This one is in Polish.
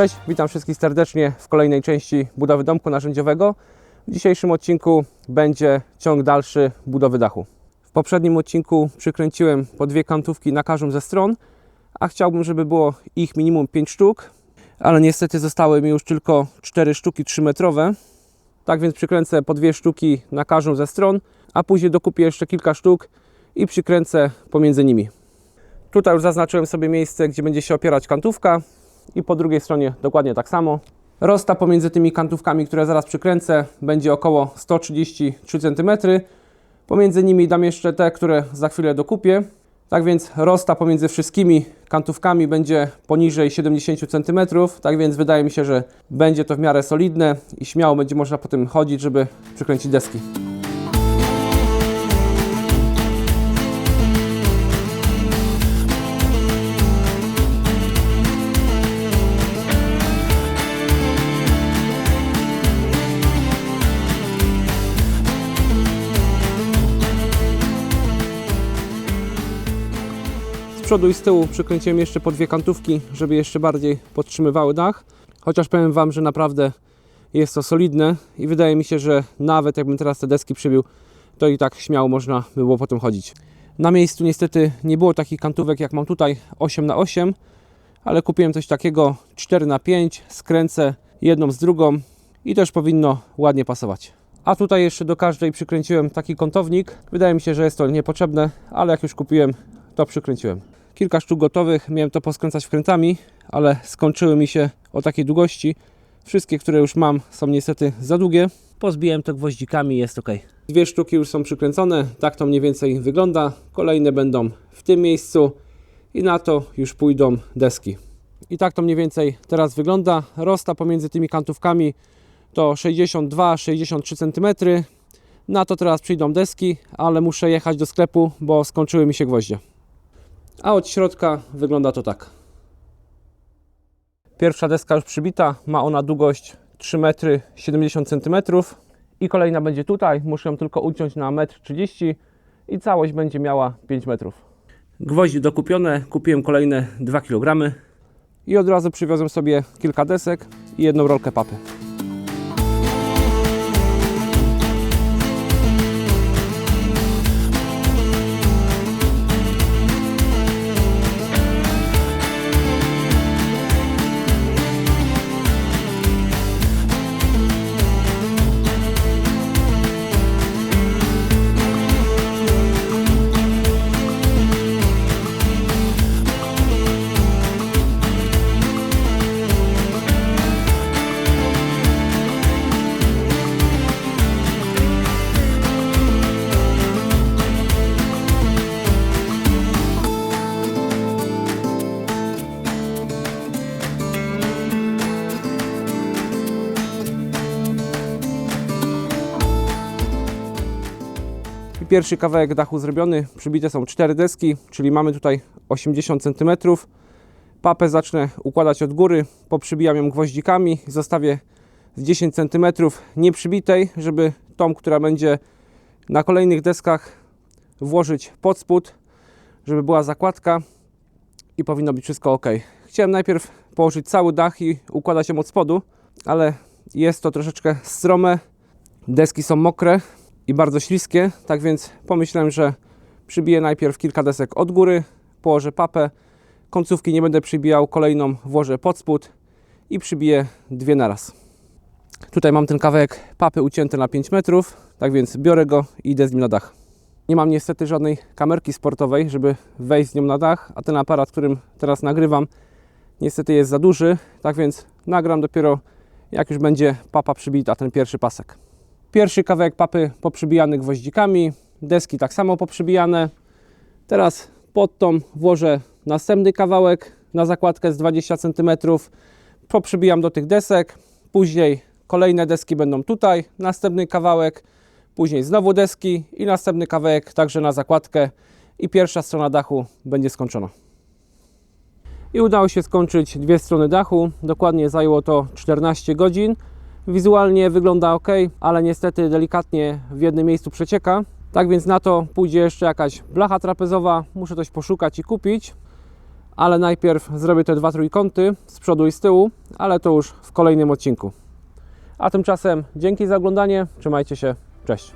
Cześć, witam wszystkich serdecznie w kolejnej części budowy domku narzędziowego. W dzisiejszym odcinku będzie ciąg dalszy budowy dachu. W poprzednim odcinku przykręciłem po dwie kantówki na każdą ze stron, a chciałbym, żeby było ich minimum 5 sztuk, ale niestety zostały mi już tylko 4 sztuki 3 metrowe. Tak więc przykręcę po dwie sztuki na każdą ze stron, a później dokupię jeszcze kilka sztuk i przykręcę pomiędzy nimi. Tutaj już zaznaczyłem sobie miejsce, gdzie będzie się opierać kantówka i po drugiej stronie dokładnie tak samo. Rozsta pomiędzy tymi kantówkami, które zaraz przykręcę, będzie około 133 cm. Pomiędzy nimi dam jeszcze te, które za chwilę dokupię. Tak więc rozsta pomiędzy wszystkimi kantówkami będzie poniżej 70 cm. Tak więc wydaje mi się, że będzie to w miarę solidne i śmiało będzie można po tym chodzić, żeby przykręcić deski. Przodu i z tyłu przykręciłem jeszcze po dwie kantówki, żeby jeszcze bardziej podtrzymywały dach. Chociaż powiem Wam, że naprawdę jest to solidne i wydaje mi się, że nawet jakbym teraz te deski przybił, to i tak śmiało można by było po tym chodzić. Na miejscu niestety nie było takich kantówek jak mam tutaj 8 na 8 ale kupiłem coś takiego 4 na 5 skręcę jedną z drugą i też powinno ładnie pasować. A tutaj jeszcze do każdej przykręciłem taki kątownik. Wydaje mi się, że jest to niepotrzebne, ale jak już kupiłem, to przykręciłem. Kilka sztuk gotowych, miałem to poskręcać wkrętami, ale skończyły mi się o takiej długości. Wszystkie, które już mam, są niestety za długie. Pozbiłem to gwoździkami, jest ok. Dwie sztuki już są przykręcone, tak to mniej więcej wygląda. Kolejne będą w tym miejscu i na to już pójdą deski. I tak to mniej więcej teraz wygląda. Rosta pomiędzy tymi kantówkami to 62-63 cm. Na to teraz przyjdą deski, ale muszę jechać do sklepu, bo skończyły mi się gwoździe. A od środka wygląda to tak. Pierwsza deska już przybita, ma ona długość 3 metry 70 cm i kolejna będzie tutaj, muszę ją tylko uciąć na 1,30 m i całość będzie miała 5 metrów. Gwoździe dokupione, kupiłem kolejne 2 kg i od razu przywiozłem sobie kilka desek i jedną rolkę papy. Pierwszy kawałek dachu zrobiony, przybite są cztery deski, czyli mamy tutaj 80 cm. Papę zacznę układać od góry, poprzybijam ją gwoździkami, zostawię z 10 cm nieprzybitej, żeby tą, która będzie na kolejnych deskach włożyć pod spód, żeby była zakładka i powinno być wszystko ok. Chciałem najpierw położyć cały dach i układać ją od spodu, ale jest to troszeczkę strome, deski są mokre, i bardzo śliskie, tak więc pomyślałem, że przybiję najpierw kilka desek od góry, położę papę, końcówki nie będę przybijał, kolejną włożę pod spód i przybiję dwie naraz. Tutaj mam ten kawałek papy ucięty na 5 metrów, tak więc biorę go i idę z nim na dach. Nie mam niestety żadnej kamerki sportowej, żeby wejść z nią na dach, a ten aparat, którym teraz nagrywam, niestety jest za duży, tak więc nagram dopiero jak już będzie papa przybita, ten pierwszy pasek. Pierwszy kawałek papy poprzybijany gwoździkami, deski tak samo poprzybijane. Teraz pod tą włożę następny kawałek na zakładkę z 20 cm. Poprzybijam do tych desek, później kolejne deski będą tutaj, następny kawałek, później znowu deski i następny kawałek także na zakładkę i pierwsza strona dachu będzie skończona. I udało się skończyć dwie strony dachu. Dokładnie zajęło to 14 godzin. Wizualnie wygląda ok, ale niestety delikatnie w jednym miejscu przecieka. Tak więc na to pójdzie jeszcze jakaś blacha trapezowa. Muszę coś poszukać i kupić. Ale najpierw zrobię te dwa trójkąty z przodu i z tyłu, ale to już w kolejnym odcinku. A tymczasem dzięki za oglądanie. Trzymajcie się. Cześć.